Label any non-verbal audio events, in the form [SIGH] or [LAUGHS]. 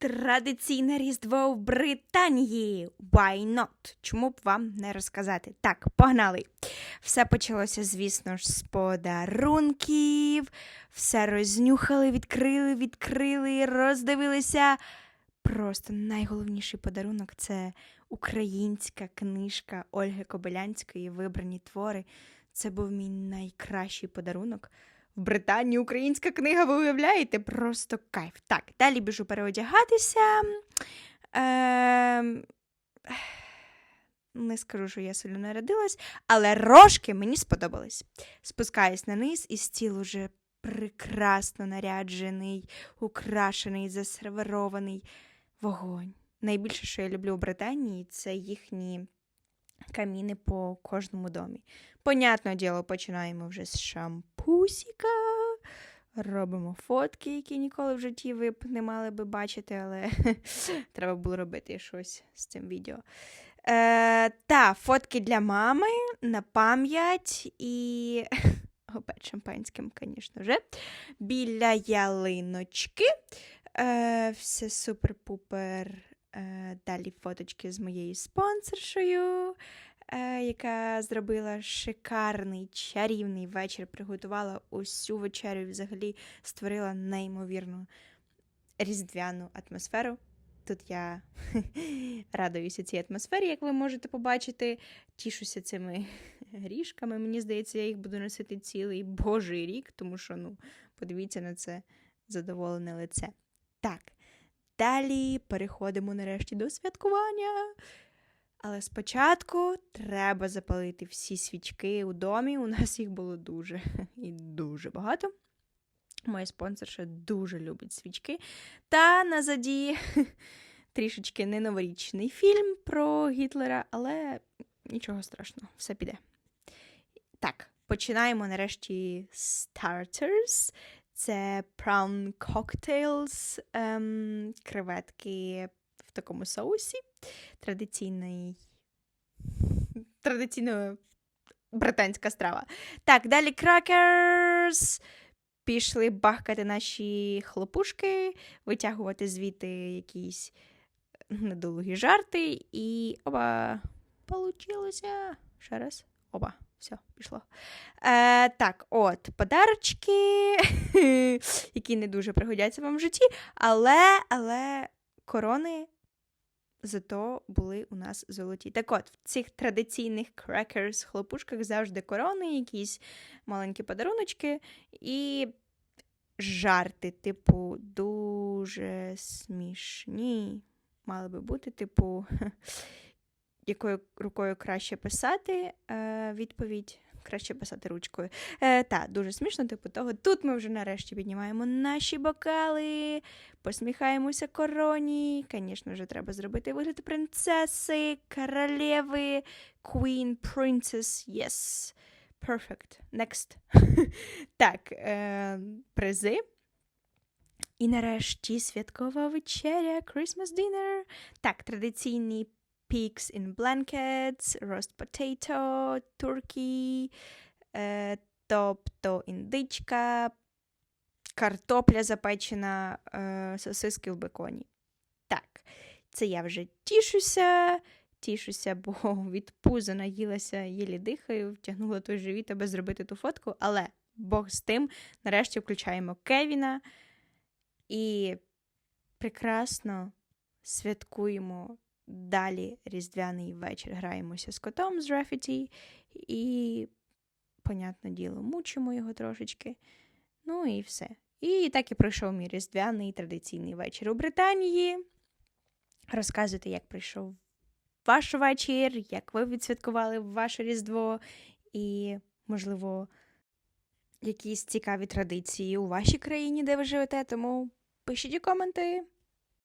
Традиційне Різдво в Британії. Why not? Чому б вам не розказати? Так, погнали. Все почалося, звісно ж, з подарунків. Все рознюхали, відкрили, відкрили, роздивилися. Просто найголовніший подарунок це українська книжка Ольги Кобилянської Вибрані твори. Це був мій найкращий подарунок. В Британії українська книга, ви уявляєте? Просто кайф. Так, далі біжу переодягатися. Ем... Не скажу, що я сильно народилась, але рожки мені сподобались. Спускаюсь на низ, і стіл уже прекрасно наряджений, украшений, засерверований вогонь. Найбільше, що я люблю у Британії, це їхні каміни по кожному домі. Понятне діло, починаємо вже з шампусіка. Робимо фотки, які ніколи в житті ви б не мали би бачити, але [LAUGHS] треба було робити щось з цим відео. Е, та, фотки для мами на пам'ять і [LAUGHS] опять шампанським, звісно вже. Біля ялиночки. Е, все супер-пупер. Е, далі фоточки з моєю спонсоршою, яка зробила шикарний чарівний вечір, приготувала усю вечерю і взагалі створила неймовірну різдвяну атмосферу. Тут я [LAUGHS] радуюся цій атмосфері, як ви можете побачити. Тішуся цими [LAUGHS] грішками. Мені здається, я їх буду носити цілий божий рік, тому що, ну, подивіться на це задоволене лице. Так, далі переходимо нарешті до святкування. Але спочатку треба запалити всі свічки у домі. У нас їх було дуже [LAUGHS] і дуже багато. Моя спонсорша дуже любить свічки. Та назаді [LAUGHS] трішечки не новорічний фільм про Гітлера, але нічого страшного, все піде. Так, починаємо нарешті starters. Це prawn cocktails, ем, креветки такому соусі. Традиційний. Традиційна британська страва. Так, далі кракерс. Пішли бахкати наші хлопушки, витягувати звідти якісь недолугі жарти, і оба, получилося. Ще раз. Оба, все, пішло. Е, так, от, подарочки, [LAUGHS] які не дуже пригодяться вам в житті, але, але корони зато були у нас золоті. Так от, в цих традиційних крекерс хлопушках завжди корони, якісь маленькі подаруночки і жарти, типу, дуже смішні. Мали би бути, типу, [LAUGHS] якою рукою краще писати е, відповідь. Краще писати ручкою. Е, та, дуже смішно, типу того. Тут ми вже нарешті піднімаємо наші бокали, посміхаємося короні. Звісно ж, треба зробити вигляд принцеси, королеви, queen, princess, yes. Perfect. Next. [LAUGHS] так, е, призи. І нарешті святкова вечеря, Christmas dinner. Так, традиційний pigs in blankets, roast potato, turkey, е, тобто індичка, картопля запечена, е, сосиски в беконі. Так, це я вже тішуся, тішуся, бо [LAUGHS] від пуза наїлася, єлі дихаю, втягнула той живіт, аби зробити ту фотку, але Бог з тим, нарешті включаємо Кевіна і прекрасно святкуємо далі різдвяний вечір. Граємося з котом з Рафіті і, понятне діло, мучимо його трошечки. Ну і все. І так і пройшов мій різдвяний традиційний вечір у Британії. Розказуйте, як пройшов ваш вечір, як ви відсвяткували ваше Різдво, і, можливо, якісь цікаві традиції у вашій країні, де ви живете. Тому пишіть коменти.